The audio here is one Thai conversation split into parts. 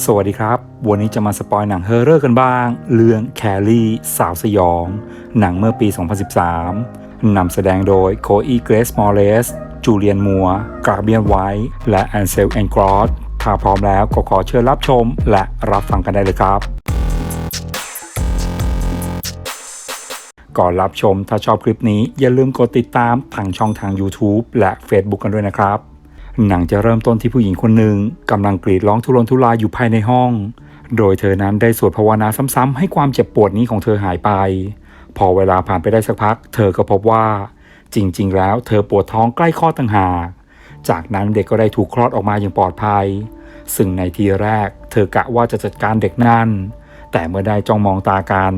สวัสดีครับ วันนี้จะมาสปอยหนังเฮอร์เรอร์กันบ้าง เรื่องแคลรี่ สาวสยอง หนังเมื่อปี 2013 นำแสดงโดยโคอีเกรสมอร์เรสจูเลียนมัวกราเบียนไวท์ และแอนเซลแอนกรอสถ้าพร้อมแล้วก็ขอเชิญรับชมและรับฟังกันได้เลยครับ ก่อนรับชมถ้าชอบคลิปนี้อย่าลืมกดติดตามทางช่องทาง YouTube และ Facebook กันด้วยนะครับ หนังจะเริ่มต้นที่ผู้หญิงคนหนึ่งกำลังกรีดร้องทุรนทุรายอยู่ภายในห้อง โดยเธอนั้นได้สวดภาวนาซ้ำๆให้ความเจ็บปวดนี้ของเธอหายไป พอเวลาผ่านไปได้สักพัก เธอก็พบว่า จริงๆ แล้วเธอปวดท้องใกล้คลอดต่างหากจากนั้นเด็กก็ได้ถูกคลอดออกมาอย่างปลอดภัย ซึ่งในทีแรก เธอกะว่าจะจัดการเด็กนั่น แต่เมื่อได้จ้องมองตากัน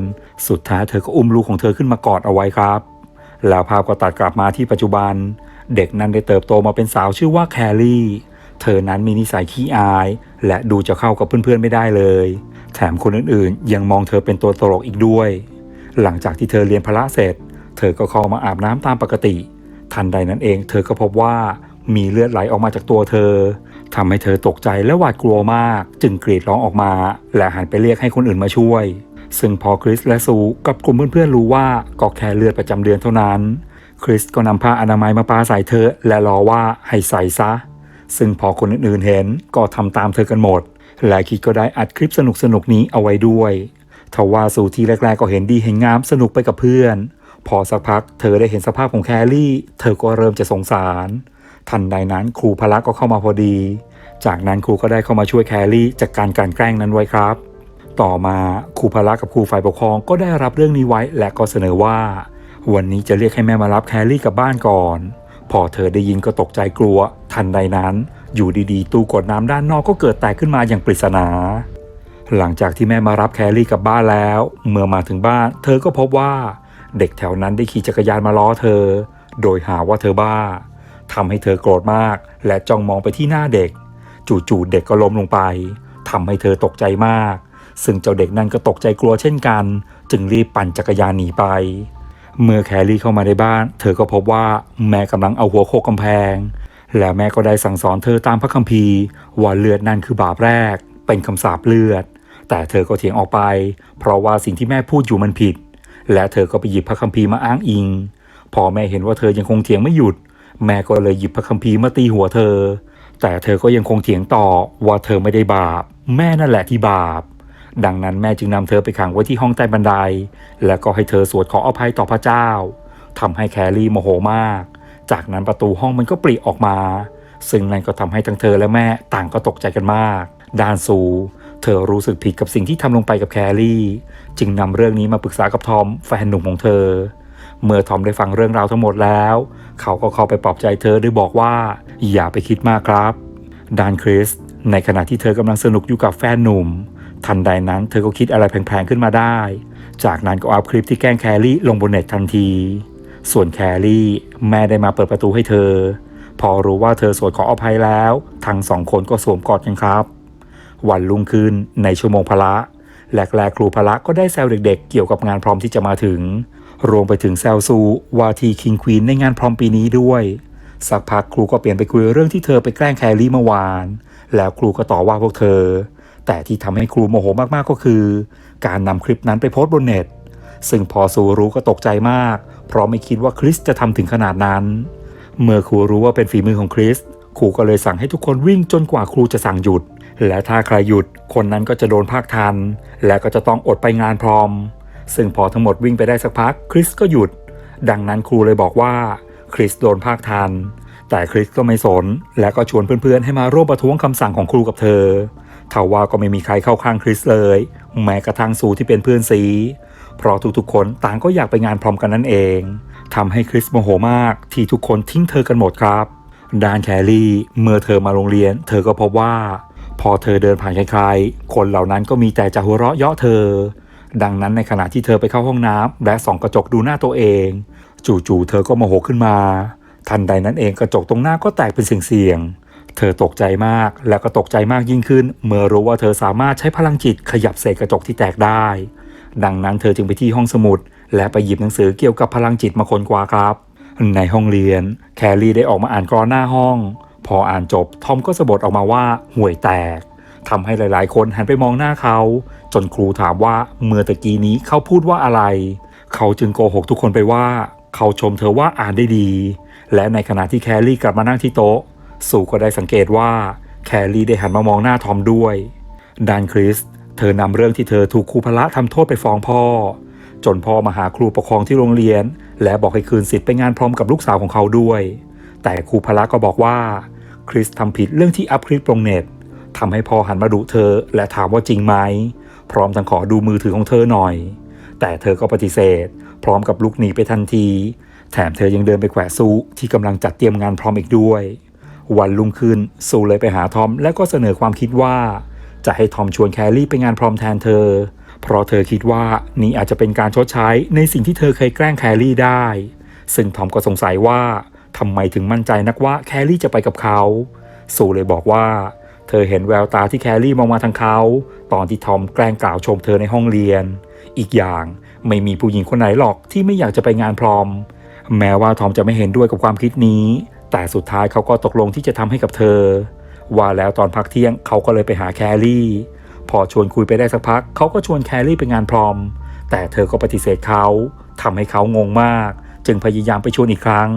สุดท้ายเธอก็อุ้มลูกของเธอขึ้นมากอดเอาไว้ครับ แล้วภาพก็ตัดกลับมาที่ปัจจุบัน เด็กนั้นได้เติบโตมาเป็นสาวชื่อว่าแคลรี่ เธอนั้นมีนิสัยขี้อาย และดูจะเข้ากับเพื่อนๆไม่ได้เลย แถมคนอื่นๆ ยังมองเธอเป็นตัวตลกอีกด้วย หลังจากที่เธอเรียนพละเสร็จ เธอก็เข้ามาอาบน้ำตามปกติ ทันใดนั้นเอง เธอก็พบว่ามีเลือดไหลออกมาจากตัวเธอทำให้เธอตกใจและหวาดกลัวมาก จึงกรีดร้องออกมา และหันไปเรียกให้คนอื่นมาช่วย ซึ่งพอคริสและซูกับกลุ่มเพื่อนๆรู้ว่าก็แค่เลือดประจำเดือนเท่านั้น คริสก็นำผ้าอนามัยมาปาใส่เธอ และรอว่าให้ใส่ซะ ซึ่งพอคนอื่นๆเห็นก็ทำตามเธอกันหมด และคิดก็ได้อัดคลิปสนุกๆน,นี้เอาไว้ด้วยทว่าสูที่แรกๆก็เห็นดีเห็นงามสนุกไปกับเพื่อน พอสักพักเธอได้เห็นสภาพของแคลรี่ เธอก็เริ่มจะสงสาร ทันใดนั้นครูพละก็เข้ามาพอดี จากนั้นครูก็ได้เข้ามาช่วยแคลรี่จากการกลันแกล้งนั้นไว้ครับ ต่อมาครูพละกับครูฝ่ายปกครองก็ได้รับเรื่องนี้ไว้และก็เสนอว่า วันนี้จะเรียกให้แม่มารับแคลรี่กลับบ้านก่อน พอเธอได้ยินก็ตกใจกลัว ทันใดนั้น อยู่ดีๆ ตู้กดน้ำด้านนอกก็เกิดแตกขึ้นมาอย่างปริศนา หลังจากที่แม่มารับแคลรี่กลับบ้านแล้ว เมื่อมาถึงบ้าน เธอก็พบว่า เด็กแถวนั้นได้ขี่จักรยานมาล้อเธอ โดยหาว่าเธอบ้าทำให้เธอโกรธมาก และจ้องมองไปที่หน้าเด็ก จู่ๆเด็กก็ล้มลงไปทำให้เธอตกใจมาก ซึ่งเจ้าเด็กนั่นก็ตกใจกลัวเช่นกัน จึงรีบปั่นจักรยานหนีไป เมื่อแคลรี่เข้ามาในบ้าน เธอก็พบว่าแม่กำลังเอาหัวโขกกำแพง และแม่ก็ได้สั่งสอนเธอตามพระคัมภีร์ว่าเลือดนั่นคือบาปแรก เป็นคำสาปเลือด แต่เธอก็เถียงออกไป เพราะว่าสิ่งที่แม่พูดอยู่มันผิด และเธอก็ไปหยิบพระคัมภีร์มาอ้างอิง พอแม่เห็นว่าเธอยังคงเถียงไม่หยุด แม่ก็เลยหยิบพระคัมภีร์มาตีหัวเธอ แต่เธอก็ยังคงเถียงต่อว่าเธอไม่ได้บาป แม่นั่นแหละที่บาป ดังนั้นแม่จึงนำเธอไปขังไว้ที่ห้องใต้บันได แล้วก็ให้เธอสวดขออภัยต่อพระเจ้าทำให้แครี่โมโหมาก จากนั้นประตูห้องมันก็ปริออกมา ซึ่งนั่นก็ทำให้ทั้งเธอและแม่ต่างก็ตกใจกันมาก ดานซู เธอรู้สึกผิดกับสิ่งที่ทำลงไปกับแครี่ จึงนำเรื่องนี้มาปรึกษากับทอมแฟนหนุ่มของเธอ เมื่อทอมได้ฟังเรื่องราวทั้งหมดแล้ว เขาก็เข้าไปปลอบใจเธอด้วยบอกว่า อย่าไปคิดมากครับ ดานคริสในขณะที่เธอกำลังสนุกอยู่กับแฟนหนุ่ม ทันใดนั้นเธอก็คิดอะไรแผลงๆขึ้นมาได้ จากนั้นก็อัพคลิปที่แกล้งแครี่ลงบนเน็ตทันที ส่วนแครี่แม่ได้มาเปิดประตูให้เธอ พอรู้ว่าเธอสวดขออภัยแล้ว ทั้งสองคนก็สวมกอดกันครับ วันรุ่งขึ้นในชั่วโมงพละแรกๆครูพละก็ได้แซวเด็กๆ เกี่ยวกับงานพรอมที่จะมาถึง รวมไปถึงแซวซูว่าทีคิงควีนในงานพรอมปีนี้ด้วย สักพักครูก็เปลี่ยนไปคุยเรื่องที่เธอไปแกล้งแครี่เมื่อวาน แล้วครูก็ต่อว่าพวกเธอ แต่ที่ทำให้ครูโมโหมากๆก็คือ การนำคลิปนั้นไปโพสต์บนเน็ต ซึ่งพอซูรู้ก็ตกใจมาก เพราะไม่คิดว่าคริสจะทำถึงขนาดนั้น เมื่อครูรู้ว่าเป็นฝีมือของคริสครูก็เลยสั่งให้ทุกคนวิ่งจนกว่าครูจะสั่งหยุด และถ้าใครหยุดคนนั้นก็จะโดนภาคทัน และก็จะต้องอดไปงานพร้อม ซึ่งพอทั้งหมดวิ่งไปได้สักพักคริสก็หยุด ดังนั้นครูเลยบอกว่าคริสโดนภาคทัน แต่คริสก็ไม่สน และก็ชวนเพื่อนๆให้มาร่วมประท้วงคำสั่งของครูกับเธอ ทว่าก็ไม่มีใครเข้าข้างคริสเลย แม้กระทั่งซูที่เป็นเพื่อนซีเพราะทุกๆคนต่างก็อยากไปงานพร้อมกันนั่นเองทำให้คริสโมโหมากที่ทุกคนทิ้งเธอกันหมดครับดานแคลรี่เมื่อเธอมาโรงเรียน เธอก็พบว่า พอเธอเดินผ่านใครๆคนเหล่านั้นก็มีแต่จะหัวเราะเยาะเธอ ดังนั้นในขณะที่เธอไปเข้าห้องน้ำและส่องกระจกดูหน้าตัวเอง จู่ๆเธอก็โมโหขึ้นมา ทันใดนั้นเองกระจกตรงหน้าก็แตกเป็นเสียงๆ เธอตกใจมากและก็ตกใจมากยิ่งขึ้น เมื่อรู้ว่าเธอสามารถใช้พลังจิตขยับเศษกระจกที่แตกได้ ดังนั้นเธอจึงไปที่ห้องสมุด และไปหยิบหนังสือเกี่ยวกับพลังจิตมาค้นคว้าครับ ในห้องเรียน แคลรี่ได้ออกมาอ่านกรอนหน้าห้อง พออ่านจบทอมก็สะบดออกมาว่าห่วยแตกทำให้หลาย ๆ คนหันไปมองหน้าเขา จนครูถามว่าเมื่อตะกี้นี้เขาพูดว่าอะไร เขาจึงโกหกทุกคนไปว่า เขาชมเธอว่าอ่านได้ดี และในขณะที่แคลรี่กลับมานั่งที่โต๊ะ สู่ก็ได้สังเกตว่าแคลรี่ได้หันมามองหน้าทอมด้วยดานคริส เธอนำเรื่องที่เธอถูกครูพละทำโทษไปฟ้องพ่อ จนพ่อมาหาครูปกครองที่โรงเรียน และบอกให้คืนสิทธิ์ไปงานพร้อมกับลูกสาวของเขาด้วย แต่ครูพละก็บอกว่า คริสทำผิดเรื่องที่อัพคลิปลงเน็ตทำให้พ่อหันมาดุเธอและถามว่าจริงไหม พร้อมทั้งขอดูมือถือของเธอหน่อย แต่เธอก็ปฏิเสธ พร้อมกับลุกหนีไปทันที แถมเธอยังเดินไปแขวะซูที่กำลังจัดเตรียมงานพร้อมอีกด้วย วันรุ่งขึ้นซูเลยไปหาทอม และก็เสนอความคิดว่า จะให้ทอมชวนแคลรี่ไปงานพร้อมแทนเธอ เพราะเธอคิดว่านี่อาจจะเป็นการชดใช้ในสิ่งที่เธอเคยแกล้งแคลรี่ได้ ซึ่งทอมก็สงสัยว่าทำไมถึงมั่นใจนักว่าแคลรี่จะไปกับเขาซูเลยบอกว่า เธอเห็นแววตาที่แคลรี่มองมาทางเขา ตอนที่ทอมแกล้งกล่าวชมเธอในห้องเรียน อีกอย่างไม่มีผู้หญิงคนไหนหรอกที่ไม่อยากจะไปงานพร้อม แม้ว่าทอมจะไม่เห็นด้วยกับความคิดนี้ แต่สุดท้ายเขาก็ตกลงที่จะทำให้กับเธอ ว่าแล้วตอนพักเที่ยงเขาก็เลยไปหาแคลรี่ พอชวนคุยไปได้สักพักเขาก็ชวนแคลรี่ไปงานพรอม แต่เธอก็ปฏิเสธเขาทำให้เขางงมาก จึงพยายามไปชวนอีกครั้ง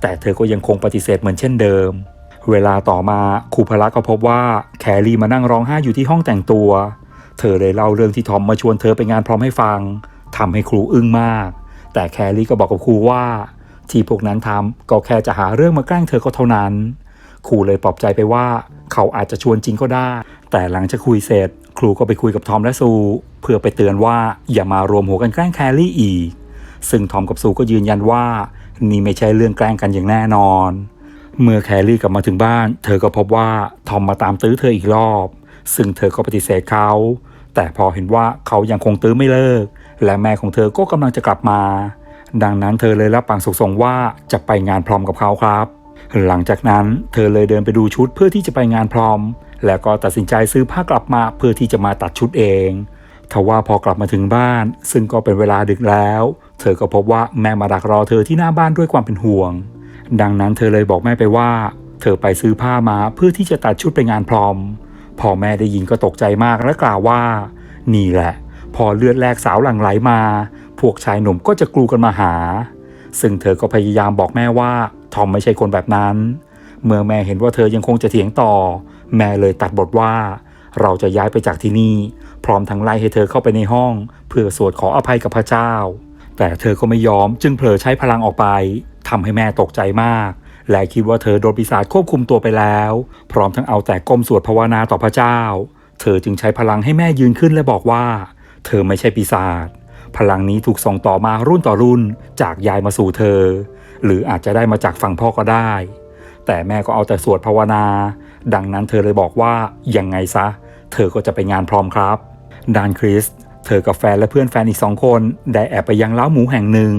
แต่เธอก็ยังคงปฏิเสธเหมือนเช่นเดิม เวลาต่อมาครูพละก็พบว่าแคลรี่มานั่งร้องไห้อยู่ที่ห้องแต่งตัว เธอเลยเล่าเรื่องที่ทอมมาชวนเธอไปงานพร้อมให้ฟังทำให้ครูอึ้งมาก แต่แคลรี่ก็บอกกับครูว่า ที่พวกนั้นทำก็แค่จะหาเรื่องมาแกล้งเธอก็เท่านั้นครูเลยปลอบใจไปว่าเขาอาจจะชวนจริงก็ได้ แต่หลังจากคุยเสร็จ ครูก็ไปคุยกับทอมและซูเพื่อไปเตือนว่าอย่ามารวมหัวกันแกล้งแคลรี่อีก ซึ่งทอมกับซูก็ยืนยันว่านี่ไม่ใช่เรื่องแกล้งกันอย่างแน่นอน เมื่อแคลรี่กลับมาถึงบ้าน เธอก็พบว่าทอมมาตามตื้อเธออีกรอบ ซึ่งเธอก็ปฏิเสธเขา แต่พอเห็นว่าเขายังคงตื้อไม่เลิก และแม่ของเธอก็กำลังจะกลับมา ดังนั้นเธอเลยรับปากสุกส่งว่าจะไปงานพร้อมกับเขาครับ หลังจากนั้นเธอเลยเดินไปดูชุดเพื่อที่จะไปงานพร้อม แล้วก็ตัดสินใจซื้อผ้ากลับมาเพื่อที่จะมาตัดชุดเองทว่าพอกลับมาถึงบ้าน ซึ่งก็เป็นเวลาดึกแล้ว เธอก็พบว่าแม่มาดักรอเธอที่หน้าบ้านด้วยความเป็นห่วง ดังนั้นเธอเลยบอกแม่ไปว่า เธอไปซื้อผ้ามาเพื่อที่จะตัดชุดไปงานพร้อมพอแม่ได้ยินก็ตกใจมากและกล่าวว่า นี่แหละ พอเลือดแลกสาวหลั่งไหลมา พวกชายหนุ่มก็จะกลูกันมาหา ซึ่งเธอก็พยายามบอกแม่ว่าทอมไม่ใช่คนแบบนั้น เมื่อแม่เห็นว่าเธอยังคงจะเถียงต่อ แม่เลยตัดบทว่า เราจะย้ายไปจากที่นี่ พร้อมทั้งไล่ให้เธอเข้าไปในห้อง เพื่อสวดขออภัยกับพระเจ้า แต่เธอก็ไม่ยอมจึงเผลอใช้พลังออกไปทำให้แม่ตกใจมาก และคิดว่าเธอโดนปีศาจควบคุมตัวไปแล้ว พร้อมทั้งเอาแต่ก้มสวดภาวนาต่อพระเจ้า เธอจึงใช้พลังให้แม่ยืนขึ้นและบอกว่า เธอไม่ใช่ปีศาจ พลังนี้ถูกส่งต่อมารุ่นต่อรุ่นจากยายมาสู่เธอ หรืออาจจะได้มาจากฝั่งพ่อก็ได้ แต่แม่ก็เอาแต่สวดภาวนา ดังนั้นเธอเลยบอกว่ายังไงซะ เธอก็จะไปงานพร้อมครับดานคริสเธอกับแฟนและเพื่อนแฟนอีกสองคนได้แอบไปยังเล้าหมูแห่งหนึ่ง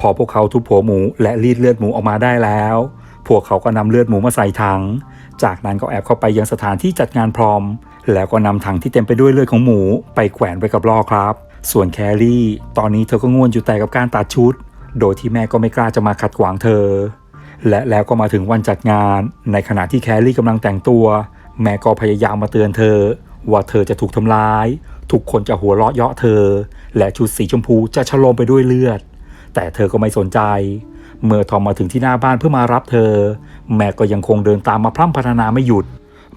พอพวกเขาทุบหัวหมูและรีดเลือดหมูออกมาได้แล้ว พวกเขาก็นำเลือดหมูมาใส่ถัง จากนั้นก็แอบเข้าไปยังสถานที่จัดงานพร้อม แล้วก็นำถังที่เต็มไปด้วยเลือดของหมูไปแขวนไว้กับล้อครับ ส่วนแครี่ ตอนนี้เธอก็ง่วนอยู่แต่กับการตัดชุด โดยที่แม่ก็ไม่กล้าจะมาขัดขวางเธอ และแล้วก็มาถึงวันจัดงาน ในขณะที่แครี่กำลังแต่งตัว แม่ก็พยายามมาเตือนเธอ ว่าเธอจะถูกทำร้าย ทุกคนจะหัวเราะเยาะเธอ และชุดสีชมพูจะฉลมไปด้วยเลือด แต่เธอก็ไม่สนใจ เมื่อทอมมาถึงที่หน้าบ้านเพื่อมารับเธอ แม่ก็ยังคงเดินตามมาพร่ำพรรณนาไม่หยุด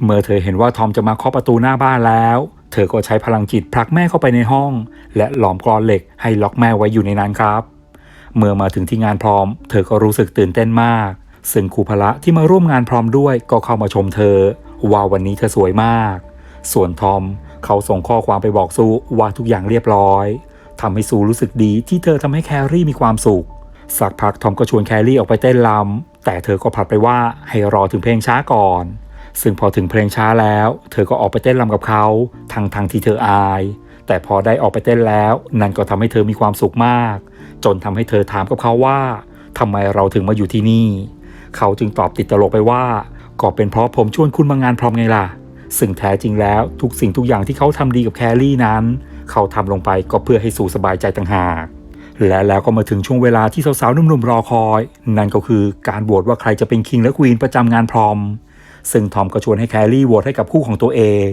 เมื่อเธอเห็นว่าทอมจะมาเคาะประตูหน้าบ้านแล้ว เธอก็ใช้พลังจิตผลักแม่เข้าไปในห้อง และหลอมกรอนเหล็กให้ล็อกแม่ไว้อยู่ในนั้นครับ เมื่อมาถึงที่งานพร้อม เธอก็รู้สึกตื่นเต้นมาก ซึ่งครูพละที่มาร่วมงานพร้อมด้วยก็เข้ามาชมเธอ ว่าวันนี้เธอสวยมาก ส่วนทอมเขาส่งข้อความไปบอกซูว่าทุกอย่างเรียบร้อยทำให้ซูรู้สึกดีที่เธอทำให้แครี่มีความสุขสักพักทอมก็ชวนแครี่ออกไปเต้นรำแต่เธอก็ผลัดไปว่าให้รอถึงเพลงช้าก่อน ซึ่งพอถึงเพลงช้าแล้ว เธอก็ออกไปเต้นรำกับเขาทั้งทงที่เธออาย แต่พอได้ออกไปเต้นแล้ว นั่นก็ทำให้เธอมีความสุขมาก จนทำให้เธอถามกับเขาว่าทำไมเราถึงมาอยู่ที่นี่ เขาจึงตอบติดตลกไปว่า ก็เป็นเพราะผมชวนคุณมางานพร้อมไงล่ะ ซึ่งแท้จริงแล้วทุกสิ่งทุกอย่างที่เขาทำดีกับแคลรี่นั้น เขาทำลงไปก็เพื่อให้สู่สบายใจต่างหากและแล้วก็มาถึงช่วงเวลาที่สาวๆหนุ่มๆรอคอย นั่นก็คือการโหวตว่าใครจะเป็นคิงและควีนประจำงานพร้อม ซึ่งทอมก็ชวนให้แคลรี่โหวตให้กับคู่ของตัวเอง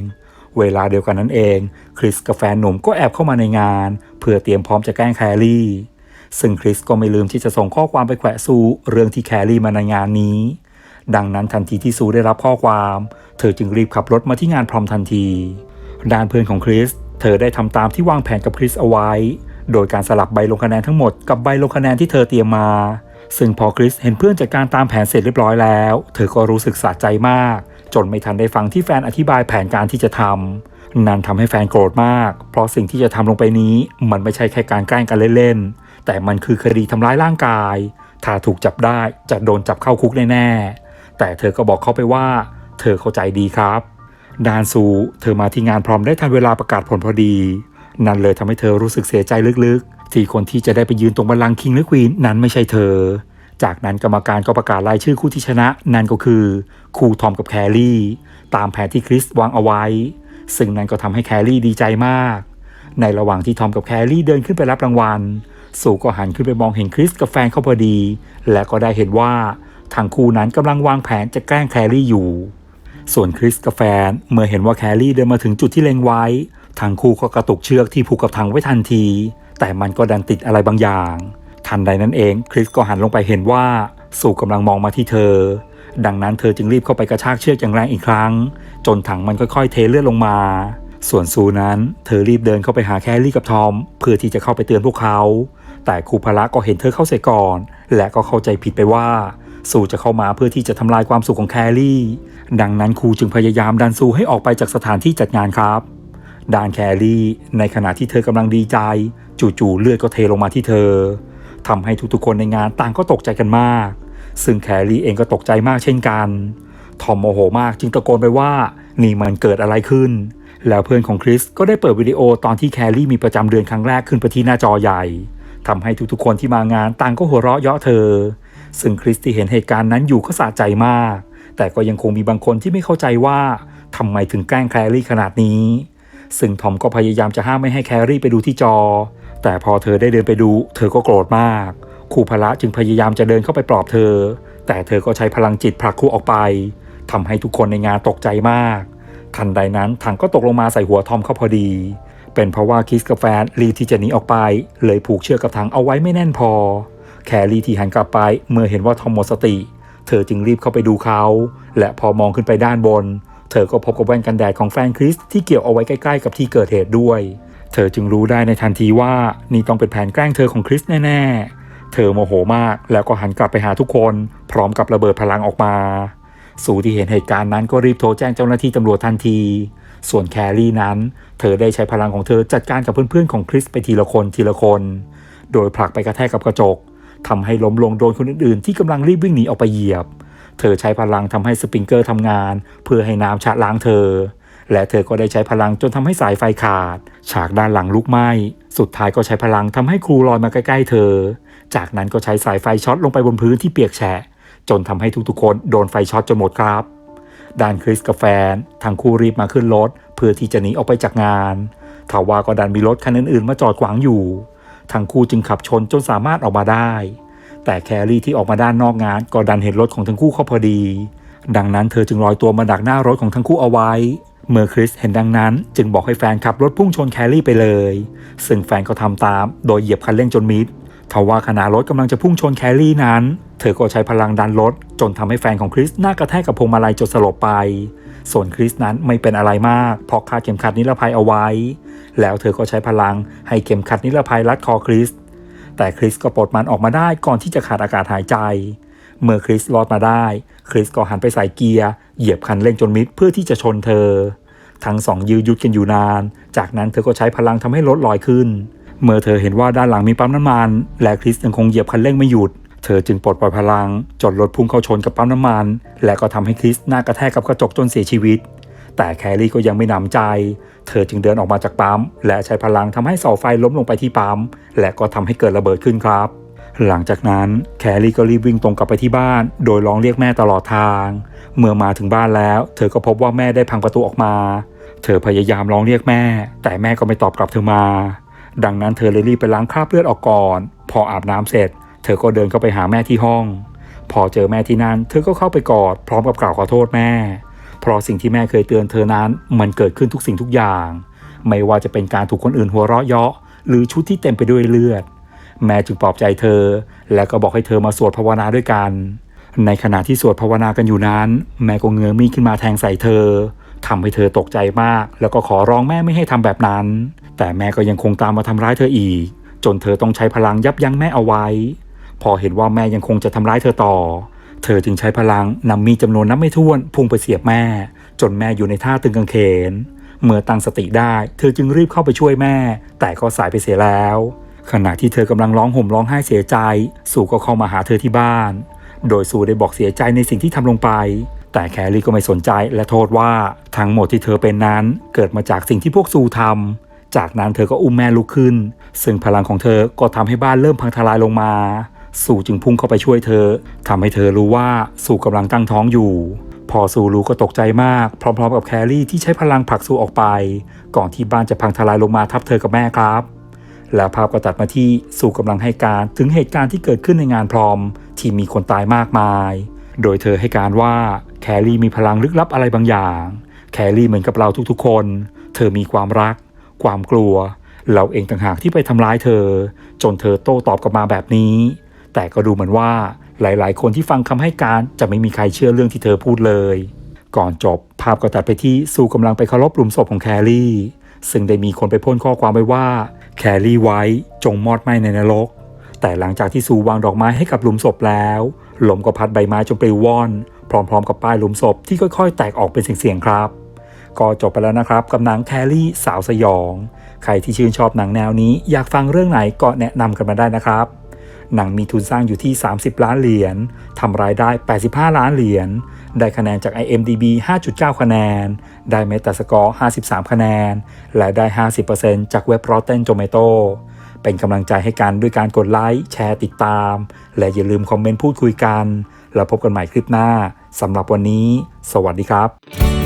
เวลาเดียวกันนั้นเอง คริสกับแฟนหนุ่มก็แอบเข้ามาในงาน เพื่อเตรียมพร้อมจะแกล้งแคลรี่ ซึ่งคริสก็ไม่ลืมที่จะส่งข้อความไปแขวะซูเรื่องที่แคลรี่มาในงานนี้ ดังนั้นทันทีที่ซูได้รับข้อความ เธอจึงรีบขับรถมาที่งานพร้อมทันทีด้านเพื่อนของคริสเธอได้ทำตามที่วางแผนกับคริสเอาไว้ โดยการสลับใบลงคะแนนทั้งหมดกับใบลงคะแนนที่เธอเตรียมมา ซึ่งพอคริสเห็นเพื่อนจัดการตามแผนเสร็จเรียบร้อยแล้ว เธอก็รู้สึกสะใจมาก จนไม่ทันได้ฟังที่แฟนอธิบายแผนการที่จะทำนั่นทำให้แฟนโกรธมาก เพราะสิ่งที่จะทำลงไปนี้ มันไม่ใช่แค่การแกล้งกันเล่นๆ แต่มันคือคดีทำร้ายร่างกาย ถ้าถูกจับได้จะโดนจับเข้าคุกแน่ๆ แต่เธอก็บอกเขาไปว่า เธอเข้าใจดีครับ ดานซู เธอมาที่งานพร้อมได้ทันเวลาประกาศผลพอดี นั่นเลยทำให้เธอรู้สึกเสียใจลึก ๆที่คนที่จะได้ไปยืนตรงบัลลังก์คิงหรือควีนนั้นไม่ใช่เธอ จากนั้นกรรมการก็ประกาศรายชื่อคู่ที่ชนะ นั่นก็คือคู่ทอมกับแคลรี่ ตามแผนที่คริสวางเอาไว้ ซึ่งนั่นก็ทำให้แคลรี่ดีใจมาก ในระหว่างที่ทอมกับแคลรี่เดินขึ้นไปรับรางวัล สูก็หันขึ้นไปมองเห็นคริสกับแฟนเขาพอดี และก็ได้เห็นว่าทั้งคู่นั้นกำลังวางแผนจะแกล้งแคลรี่อยู่ ส่วนคริสกับแฟนเมื่อเห็นว่าแคลรี่เดินมาถึงจุดที่เล็งไว้ทั้งคู่ก็กระตุกเชือกที่ผูกกับทางไว้ทันที แต่มันก็ดันติดอะไรบางอย่าง ทันใดนั้นเองคริสก็หันลงไปเห็นว่าสูกำลังมองมาที่เธอ ดังนั้นเธอจึงรีบเข้าไปกระชากเชือกอย่างแรงอีกครั้ง จนถังมันค่อยๆ เทเลือดลงมา ส่วนซูนั้น เธอรีบเดินเข้าไปหาแคลรี่กับทอม เพื่อที่จะเข้าไปเตือนพวกเขา แต่ครูพละก็เห็นเธอเข้าเสียก่อน และก็เข้าใจผิดไปว่าซูจะเข้ามาเพื่อที่จะทำลายความสุขของแคลรี่ ดังนั้นครูจึงพยายามดันซูให้ออกไปจากสถานที่จัดงานครับดานแคลรี่ ในขณะที่เธอกำลังดีใจ จู่ๆเลือดก็เทลงมาที่เธอทำให้ทุกๆคนในงานต่างก็ตกใจกันมาก ซึ่งแคลรี่เองก็ตกใจมากเช่นกันทอมโมโหมากจึงตะโกนไปว่านี่มันเกิดอะไรขึ้น แล้วเพื่อนของคริสก็ได้เปิดวิดีโอตอนที่แคลรี่มีประจำเดือนครั้งแรกขึ้นไปที่หน้าจอใหญ่ทำให้ทุกๆคนที่มางานต่างก็หัวเราะเยาะเธอ ซึ่งคริสที่เห็นเหตุการณ์นั้นอยู่ก็สะใจมาก แต่ก็ยังคงมีบางคนที่ไม่เข้าใจว่าทำไมถึงแกล้งแคลรี่ขนาดนี้ ซึ่งทอมก็พยายามจะห้ามไม่ให้แคลรี่ไปดูที่จอ แต่พอเธอได้เดินไปดู เธอก็โกรธมากครูพละจึงพยายามจะเดินเข้าไปปลอบเธอ แต่เธอก็ใช้พลังจิตผลักครูออกไปทำให้ทุกคนในงานตกใจมาก ทันใดนั้นถังก็ตกลงมาใส่หัวทอมเข้าพอดี เป็นเพราะว่าคิสกับแฟนรีบที่จะหนีออกไป เลยผูกเชือกกับถังเอาไว้ไม่แน่นพอ แครีที่หันกลับไป เมื่อเห็นว่าทอมหมดสติ เธอจึงรีบเข้าไปดูเขา และพอมองขึ้นไปด้านบน เธอก็พบกับแว่นกันแดดของแฟนคริสที่เกี่ยวเอาไว้ใกล้ๆ กับที่เกิดเหตุด้วย เธอจึงรู้ได้ในทันทีว่านี่ต้องเป็นแผนแกล้งเธอของคริสแน่ๆ เธอโมโหมากแล้วก็หันกลับไปหาทุกคนพร้อมกับระเบิดพลังออกมา สูที่เห็นเหตุการณ์นั้นก็รีบโทรแจ้งเจ้าหน้าที่ตำรวจทันที ส่วนแครี่นั้น เธอได้ใช้พลังของเธอจัดการกับเพื่อนๆของคริสไปทีละคนทีละคน โดยผลักไปกระแทกกับกระจกทำให้ล้มลงโดนคนอื่นๆ ที่กำลังรีบวิ่งหนีออกไปเหยียบ เธอใช้พลังทำให้สปริงเกอร์ทำงาน เพื่อให้น้ำชะล้างเธอ และเธอก็ได้ใช้พลังจนทำให้สายไฟขาด ฉากด้านหลังลุกไหม้ สุดท้ายก็ใช้พลังทำให้ครูลอยมาใกล้ๆเธอ จากนั้นก็ใช้สายไฟช็อตลงไปบนพื้นที่เปียกแฉะ จนทำให้ทุกๆคนโดนไฟช็อตจนหมดครับ ด้านคริสกับแฟนทั้งคู่รีบมาขึ้นรถเพื่อที่จะหนีออกไปจากงานทว่าก็ดันมีรถคันอื่นๆ มาจอดขวางอยู่ ทั้งคู่จึงขับชนจนสามารถออกมาได้ แต่แครี่ที่ออกมาด้านนอกงานก็ดันเห็นรถของทั้งคู่เข้าพอดี ดังนั้นเธอจึงลอยตัวมาดักหน้ารถของทั้งคู่เอาไว้ เมื่อคริสเห็นดังนั้น จึงบอกให้แฟนขับรถพุ่งชนแครี่ไปเลย ซึ่งแฟนก็ทำตาม โดยเหยียบคันเร่งจนมิดทว่าขณะรถกำลังจะพุ่งชนแครี่นั้น เธอก็ใช้พลังดันรถจนทำให้แฟนของคริสหน้ากระแทกกับพวงมาลัยจนสลบไป ส่วนคริสนั้นไม่เป็นอะไรมาก เพราะคาดเข็มขัดนิรภัยเอาไว้ แล้วเธอก็ใช้พลังให้เข็มขัดนิรภัยรัดคอคริสแต่คริสก็ปลดมันออกมาได้ก่อนที่จะขาดอากาศหายใจ เมื่อคริสรอดมาได้ คริสก็หันไปใส่เกียร์ เหยียบคันเร่งจนมิดเพื่อที่จะชนเธอ ทั้งสองยืดยุดกันอยู่นาน จากนั้นเธอก็ใช้พลังทำให้รถลอยขึ้น เมื่อเธอเห็นว่าด้านหลังมีปั๊มน้ำมัน และคริสยังคงเหยียบคันเร่งไม่หยุด เธอจึงปลดปล่อยพลังจนรถพุ่งเข้าชนกับปั๊มน้ำมัน และก็ทำให้คริสหน้ากระแทกกับกระจกจนเสียชีวิต แต่แครี่ก็ยังไม่หนำใจ เธอจึงเดินออกมาจากปั๊มและใช้พลังทำให้เสาไฟล้มลงไปที่ปั๊ม และก็ทำให้เกิดระเบิดขึ้นครับ หลังจากนั้นแคลรี่ก็รีบวิ่งตรงกลับไปที่บ้าน โดยร้องเรียกแม่ตลอดทาง เมื่อมาถึงบ้านแล้ว เธอก็พบว่าแม่ได้พังประตูออกมา เธอพยายามร้องเรียกแม่ แต่แม่ก็ไม่ตอบกลับเธอมา ดังนั้นเธอเลยรีบไปล้างคราบเลือดออกก่อน พออาบน้ำเสร็จ เธอก็เดินเข้าไปหาแม่ที่ห้อง พอเจอแม่ที่นั่น เธอก็เข้าไปกอดพร้อมกับกล่าวขอโทษแม่ เพราะสิ่งที่แม่เคยเตือนเธอนั้น มันเกิดขึ้นทุกสิ่งทุกอย่าง ไม่ว่าจะเป็นการถูกคนอื่นหัวเราะเยาะ หรือชุดที่เต็มไปด้วยเลือด แม่จึงปลอบใจเธอ และก็บอกให้เธอมาสวดภาวนาด้วยกัน ในขณะที่สวดภาวนากันอยู่นั้น แม่ก็เงื้อมีดขึ้นมาแทงใส่เธอทำให้เธอตกใจมาก แล้วก็ขอร้องแม่ไม่ให้ทำแบบนั้น แต่แม่ก็ยังคงตามมาทำร้ายเธออีก จนเธอต้องใช้พลังยับยั้งแม่เอาไว้ พอเห็นว่าแม่ยังคงจะทำร้ายเธอต่อ เธอจึงใช้พลังนำมีดจำนวนนับไม่ถ้วนพุ่งไปเสียบแม่ จนแม่อยู่ในท่าตึงกางเขนเมื่อตั้งสติได้ เธอจึงรีบเข้าไปช่วยแม่ แต่ก็สายไปเสียแล้ว ขณะที่เธอกำลังร้องห่มร้องไห้เสียใจ สู่ก็เข้ามาหาเธอที่บ้าน โดยสู่ได้บอกเสียใจในสิ่งที่ทำลงไป แต่แคลรี่ก็ไม่สนใจและโทษว่าทั้งหมดที่เธอเป็นนั้น เกิดมาจากสิ่งที่พวกซูทำจากนั้นเธอก็อุ้มแม่ลุกขึ้น ซึ่งพลังของเธอก็ทำให้บ้านเริ่มพังทลายลงมา สู่จึงพุ่งเข้าไปช่วยเธอทำให้เธอรู้ว่าสู่กำลังตั้งท้องอยู่พอสู่รู้ก็ตกใจมาก พร้อมๆกับแคลรี่ที่ใช้พลังผลักสู่ออกไป ก่อนที่บ้านจะพังทลายลงมาทับเธอกับแม่ครับ แล้วภาพก็ตัดมาที่สู่กำลังให้การถึงเหตุการณ์ที่เกิดขึ้นในงานพรอม ที่มีคนตายมากมาย โดยเธอให้การว่าแคลรี่มีพลังลึกลับอะไรบางอย่าง แคลรี่เหมือนกับเราทุกๆคน เธอมีความรัก ความกลัว เราเองต่างหากที่ไปทำร้ายเธอ จนเธอโต้ตอบกลับมาแบบนี้ แต่ก็ดูเหมือนว่าหลายๆ คนที่ฟังคำให้การจะไม่มีใครเชื่อเรื่องที่เธอพูดเลย ก่อนจบภาพก็ตัดไปที่สู่กำลังไปเคารพหลุมศพของแคลรี่ ซึ่งได้มีคนไปพ่นข้อความไว้ว่าแคลรี่ไว้จงมอดไหมในนรก แต่หลังจากที่ซูวางดอกไม้ให้กับหลุมศพแล้วลมก็พัดใบไม้จนปลิวว่อน พร้อมๆ กับป้ายหลุมศพที่ค่อยๆ แตกออกเป็นเสียงๆครับ ก็จบไปแล้วนะครับกับหนังแคลรี่สาวสยอง ใครที่ชื่นชอบหนังแนวนี้อยากฟังเรื่องไหนก็แนะนำกันมาได้นะครับหนังมีทุนสร้างอยู่ที่ 30 ล้านเหรียญทำรายได้ 85 ล้านเหรียญ ได้คะแนนจาก IMDB 5.9 คะแนน ได้ Metascore 53 คะแนน และได้ 50%จากเว็บ Rotten Tomato เป็นกำลังใจให้กันด้วยการกดไลค์ แชร์ติดตาม และอย่าลืมคอมเมนต์พูดคุยกัน แล้วพบกันใหม่คลิปหน้าสำหรับวันนี้ สวัสดีครับ